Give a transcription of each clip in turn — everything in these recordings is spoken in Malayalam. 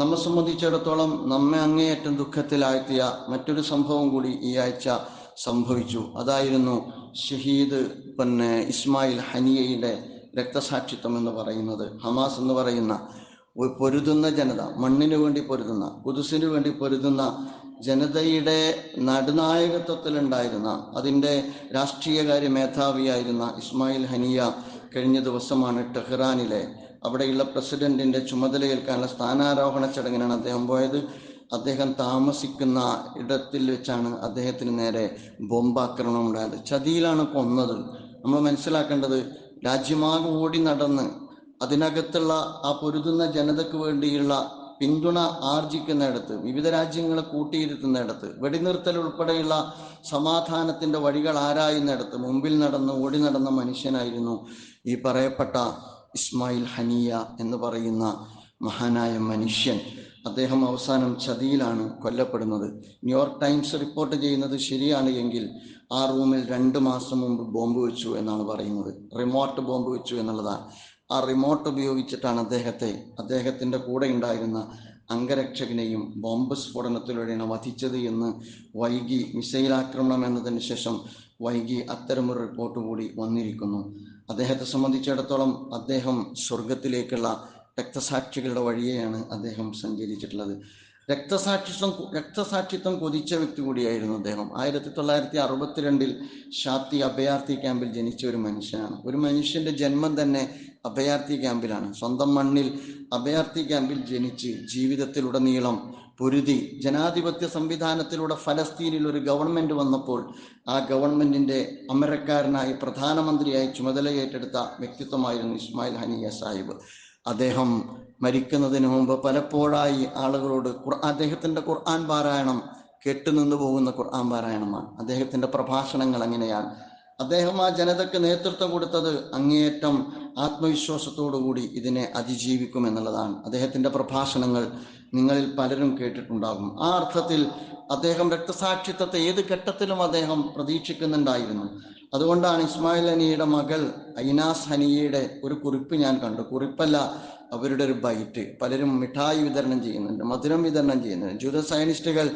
നമ്മെ സംബന്ധിച്ചിടത്തോളം നമ്മെ അങ്ങേയറ്റം ദുഃഖത്തിലാഴ്ത്തിയ മറ്റൊരു സംഭവം കൂടി ഈ ആഴ്ച സംഭവിച്ചു. അതായിരുന്നു ഷഹീദ് പിന്നെ ഇസ്മായിൽ ഹനിയയുടെ രക്തസാക്ഷിത്വം എന്ന് പറയുന്നത്. ഹമാസ് എന്ന് പറയുന്ന പൊരുതുന്ന ജനത മണ്ണിനു വേണ്ടി പൊരുതുന്ന കുതിസിനു വേണ്ടി പൊരുതുന്ന ജനതയുടെ നടുനായകത്വത്തിലുണ്ടായിരുന്ന അതിന്റെ രാഷ്ട്രീയകാര്യ മേധാവിയായിരുന്ന ഇസ്മായിൽ ഹനിയ കഴിഞ്ഞ ദിവസമാണ് ടെഹ്റാനിലെ അവിടെയുള്ള പ്രസിഡന്റിന്റെ ചുമതലയേൽക്കാനുള്ള സ്ഥാനാരോഹണ ചടങ്ങിനാണ് അദ്ദേഹം പോയത്. അദ്ദേഹം താമസിക്കുന്ന ഇടത്തിൽ വെച്ചാണ് അദ്ദേഹത്തിന് നേരെ ബോംബാക്രമണം ഉണ്ടായത്. ചതിയിലാണ് കൊന്നത്. നമ്മൾ മനസ്സിലാക്കേണ്ടത് രാജ്യമാകെ ഓടി നടന്ന് അതിനകത്തുള്ള ആ പൊരുതുന്ന ജനതയ്ക്ക് വേണ്ടിയുള്ള പിന്തുണ ആർജിക്കുന്നിടത്ത് വിവിധ രാജ്യങ്ങളെ കൂട്ടിയിരുത്തുന്നിടത്ത് വെടിനിർത്തൽ ഉൾപ്പെടെയുള്ള സമാധാനത്തിന്റെ വഴികൾ ആരായുന്നിടത്ത് മുമ്പിൽ നടന്ന് ഓടി നടന്ന മനുഷ്യനായിരുന്നു ഈ പറയപ്പെട്ട ഇസ്മായിൽ ഹനിയ എന്ന് പറയുന്ന മഹാനായ മനുഷ്യൻ. അദ്ദേഹം അവസാനം ചതിയിലാണ് കൊല്ലപ്പെടുന്നത്. ന്യൂയോർക്ക് ടൈംസ് റിപ്പോർട്ട് ചെയ്യുന്നത് ശരിയാണ് എങ്കിൽ ആ റൂമിൽ രണ്ട് മാസം മുമ്പ് ബോംബ് വെച്ചു എന്നാണ് പറയുന്നത്. റിമോട്ട് ബോംബ് വെച്ചു എന്നുള്ളതാണ്. ആ റിമോട്ട് ഉപയോഗിച്ചിട്ടാണ് അദ്ദേഹത്തെ അദ്ദേഹത്തിന്റെ കൂടെ ഉണ്ടായിരുന്ന അംഗരക്ഷകനെയും ബോംബ് സ്ഫോടനത്തിലൂടെയാണ് വധിച്ചത് എന്ന് വൈകി മിസൈൽ ആക്രമണം എന്നതിന് ശേഷം വൈകി അത്തരമൊരു റിപ്പോർട്ട് കൂടി വന്നിരിക്കുന്നു. അദ്ദേഹത്തെ സംബന്ധിച്ചിടത്തോളം അദ്ദേഹം സ്വർഗത്തിലേക്കുള്ള രക്തസാക്ഷികളുടെ വഴിയെയാണ് അദ്ദേഹം സഞ്ചരിച്ചിട്ടുള്ളത്. രക്തസാക്ഷിത്വം രക്തസാക്ഷിത്വം കൊതിച്ച വ്യക്തി കൂടിയായിരുന്നു അദ്ദേഹം. ആയിരത്തി തൊള്ളായിരത്തി അറുപത്തിരണ്ടിൽ ഷാത്തി അഭയാർത്ഥി ക്യാമ്പിൽ ജനിച്ച ഒരു മനുഷ്യനാണ്. ഒരു മനുഷ്യന്റെ ജന്മം തന്നെ അഭയാർത്ഥി ക്യാമ്പിലാണ്. സ്വന്തം മണ്ണിൽ അഭയാർത്ഥി ക്യാമ്പിൽ ജനിച്ച് ജീവിതത്തിലുടനീളം പൊരുതി ജനാധിപത്യ സംവിധാനത്തിലൂടെ ഫലസ്തീനിൽ ഒരു ഗവൺമെന്റ് വന്നപ്പോൾ ആ ഗവൺമെന്റിന്റെ അമരക്കാരനായി പ്രധാനമന്ത്രിയായി ചുമതല ഏറ്റെടുത്ത വ്യക്തിത്വമായിരുന്നു ഇസ്മായിൽ ഹനിയ സാഹിബ്. അദ്ദേഹം മരിക്കുന്നതിന് മുമ്പ് പലപ്പോഴായി ആളുകളോട് അദ്ദേഹത്തിന്റെ ഖുർആൻ പാരായണം കെട്ടുനിന്ന് പോകുന്ന ഖുർആൻ പാരായണമാണ്. അദ്ദേഹത്തിന്റെ പ്രഭാഷണങ്ങൾ അങ്ങനെയാണ് അദ്ദേഹം ആ ജനതയ്ക്ക് നേതൃത്വം കൊടുത്തത് അങ്ങേയറ്റം ആത്മവിശ്വാസത്തോടുകൂടി ഇതിനെ അതിജീവിക്കും എന്നുള്ളതാണ്. അദ്ദേഹത്തിന്റെ പ്രഭാഷണങ്ങൾ നിങ്ങളിൽ പലരും കേട്ടിട്ടുണ്ടാകും. ആ അർത്ഥത്തിൽ അദ്ദേഹം രക്തസാക്ഷിത്വത്തെ ഏത് ഘട്ടത്തിലും അദ്ദേഹം പ്രതീക്ഷിക്കുന്നുണ്ടായിരുന്നു. അതുകൊണ്ടാണ് ഇസ്മായിൽ ഹനിയുടെ മകൾ ഐനാസ് ഹനിയയുടെ ഒരു കുറിപ്പ് ഞാൻ കണ്ടു. കുറിപ്പല്ല അവരുടെ ഒരു ബൈറ്റ്. പലരും മിഠായി വിതരണം ചെയ്യുന്നുണ്ട് മധുരം വിതരണം ചെയ്യുന്നുണ്ട്. ജൂത സയനിസ്റ്റുകൾ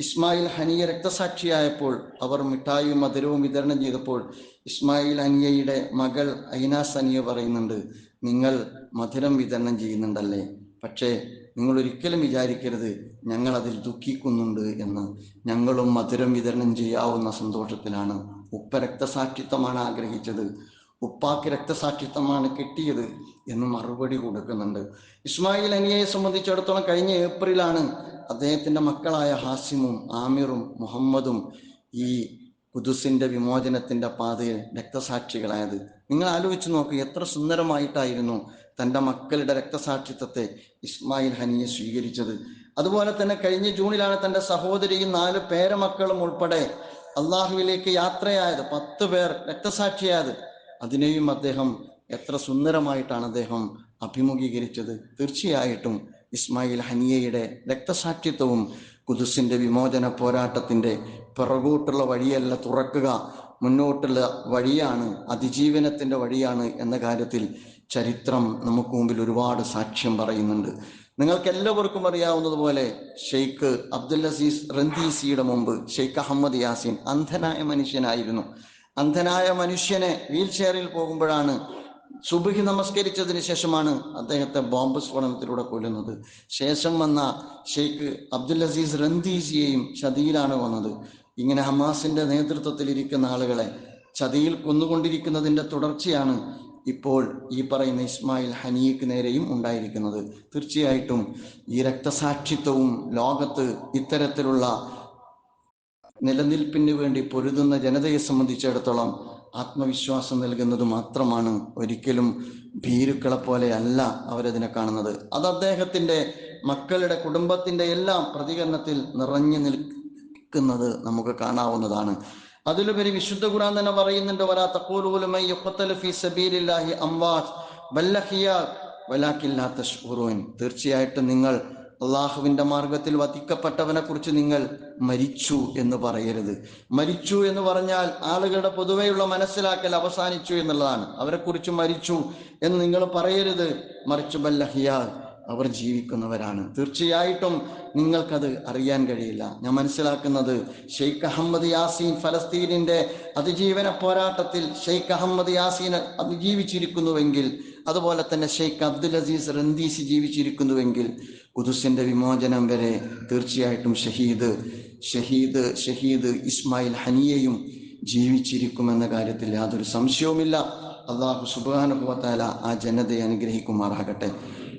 ഇസ്മായിൽ ഹനിയ രക്തസാക്ഷിയായപ്പോൾ അവർ മിഠായിയും മധുരവും വിതരണം ചെയ്തപ്പോൾ ഇസ്മായിൽ ഹനിയയുടെ മകൾ ഐനാസ് ഹനിയ പറയുന്നുണ്ട് നിങ്ങൾ മധുരം വിതരണം ചെയ്യുന്നുണ്ടല്ലേ? പക്ഷേ നിങ്ങൾ ഒരിക്കലും വിചാരിക്കരുത് ഞങ്ങൾ അതിൽ ദുഃഖിക്കുന്നുണ്ട് എന്ന്. ഞങ്ങളും മധുരം വിതരണം ചെയ്യാവുന്ന സന്തോഷത്തിലാണ്. ഉപ്പ രക്തസാക്ഷിത്വമാണ് ആഗ്രഹിച്ചത്. ഉപ്പാക്ക് രക്തസാക്ഷിത്വമാണ് കിട്ടിയത് എന്ന് മറുപടി കൊടുക്കുന്നുണ്ട്. ഇസ്മായിൽ അനിയെ സംബന്ധിച്ചിടത്തോളം കഴിഞ്ഞ ഏപ്രിലാണ് അദ്ദേഹത്തിന്റെ മക്കളായ ഹാസിമും ആമിറും മുഹമ്മദും ഈ കുദുസിന്റെ വിമോചനത്തിന്റെ പാതയിൽ രക്തസാക്ഷികളായത്. നിങ്ങൾ ആലോചിച്ച് നോക്ക് എത്ര സുന്ദരമായിട്ടായിരുന്നു തന്റെ മക്കളുടെ രക്തസാക്ഷിത്വത്തെ ഇസ്മായിൽ ഹനിയെ സ്വീകരിച്ചത്. അതുപോലെ തന്നെ കഴിഞ്ഞ ജൂണിലാണ് തന്റെ സഹോദരിയും നാല് പേരമക്കളും ഉൾപ്പെടെ അള്ളാഹുവിലേക്ക് യാത്രയായത് പത്ത് പേർ രക്തസാക്ഷിയായത്. അതിനെയും അദ്ദേഹം എത്ര സുന്ദരമായിട്ടാണ് അദ്ദേഹം അഭിമുഖീകരിച്ചത്. തീർച്ചയായിട്ടും ഇസ്മായിൽ ഹനിയയുടെ രക്തസാക്ഷിത്വവും കുതുസിന്റെ വിമോചന പോരാട്ടത്തിന്റെ പിറകോട്ടുള്ള വഴിയല്ല തുറക്കുക. മുന്നോട്ടുള്ള വഴിയാണ് അതിജീവനത്തിന്റെ വഴിയാണ് എന്ന കാര്യത്തിൽ ചരിത്രം നമുക്ക് മുമ്പിൽ ഒരുപാട് സാക്ഷ്യം പറയുന്നുണ്ട്. നിങ്ങൾക്ക് എല്ലാവർക്കും അറിയാവുന്നതുപോലെ ഷെയ്ഖ് അബ്ദുൽ അസീസ് റന്തീസിയുടെ മുമ്പ് ഷെയ്ഖ് അഹമ്മദ് യാസിൻ അന്ധനായ മനുഷ്യനായിരുന്നു. അന്ധനായ മനുഷ്യനെ വീൽ ചെയറിൽ പോകുമ്പോഴാണ് സുബഹി നമസ്കരിച്ചതിന് ശേഷമാണ് അദ്ദേഹത്തെ ബോംബ് സ്ഫോടനത്തിലൂടെ കൊല്ലുന്നത്. ശേഷം വന്ന ഷെയ്ഖ് അബ്ദുൽ അസീസ് റന്തീസിയെയും ചതിയിലാണ് വന്നത് ഇങ്ങനെ ഹമാസിന്റെ നേതൃത്വത്തിൽ ഇരിക്കുന്ന ആളുകളെ ചതിയിൽ കൊന്നുകൊണ്ടിരിക്കുന്നതിന്റെ തുടർച്ചയാണ് ഇപ്പോൾ ഈ പറയുന്ന ഇസ്മായിൽ ഹനീക്ക് നേരെയും ഉണ്ടായിരിക്കുന്നത്. തീർച്ചയായിട്ടും ഈ രക്തസാക്ഷിത്വവും ലോകത്ത് ഇത്തരത്തിലുള്ള നിലനിൽപ്പിന് വേണ്ടി പൊരുതുന്ന ജനതയെ സംബന്ധിച്ചിടത്തോളം ആത്മവിശ്വാസം നൽകുന്നത് മാത്രമാണ് ഒരിക്കലും ഭീരുക്കളെ പോലെ അല്ല അവരതിനെ കാണുന്നത്. അത് അദ്ദേഹത്തിന്റെ മക്കളുടെ കുടുംബത്തിന്റെ എല്ലാം പ്രതികരണത്തിൽ നിറഞ്ഞു നിൽക്കുന്നത് നമുക്ക് കാണാവുന്നതാണ്. അതിലുപരി വിശുദ്ധ ഖുർആൻ തന്നെ പറയുന്നുണ്ട് വലാ തഖൂലു ലമൻ യുഖ്തലു ഫീ സബീലില്ലാഹി അംവാത് തീർച്ചയായിട്ടും നിങ്ങൾ അള്ളാഹുവിന്റെ മാർഗത്തിൽ വധിക്കപ്പെട്ടവനെ കുറിച്ച് നിങ്ങൾ മരിച്ചു എന്ന് പറയരുത്. മരിച്ചു എന്ന് പറഞ്ഞാൽ ആളുകളുടെ പൊതുവെയുള്ള മനസ്സിലാക്കൽ അവസാനിച്ചു എന്നുള്ളതാണ്. അവരെ കുറിച്ച് മരിച്ചു എന്ന് നിങ്ങൾ പറയരുത്. മറിച്ചു ബല്ലഹിയാ അവർ ജീവിക്കുന്നവരാണ്. തീർച്ചയായിട്ടും നിങ്ങൾക്കത് അറിയാൻ കഴിയില്ല. ഞാൻ മനസ്സിലാക്കുന്നത് ഷെയ്ഖ് അഹമ്മദ് യാസീൻ ഫലസ്തീനിന്റെ അതിജീവന പോരാട്ടത്തിൽ ഷെയ്ഖ് അഹമ്മദ് യാസീൻ അതിജീവിച്ചിരിക്കുന്നുവെങ്കിൽ അതുപോലെ തന്നെ ഷെയ്ഖ് അബ്ദുൽ അസീസ് റന്തീസി ജീവിച്ചിരിക്കുന്നുവെങ്കിൽ കുതുസിന്റെ വിമോചനം വരെ തീർച്ചയായിട്ടും ഷഹീദ് ഷഹീദ് ഷഹീദ് ഇസ്മായിൽ ഹനിയയും ജീവിച്ചിരിക്കുമെന്ന കാര്യത്തിൽ യാതൊരു സംശയവുമില്ല. അള്ളാഹു സുബാനുഭവത്താല ആ ജനതയെ അനുഗ്രഹിക്കുമാറാകട്ടെ.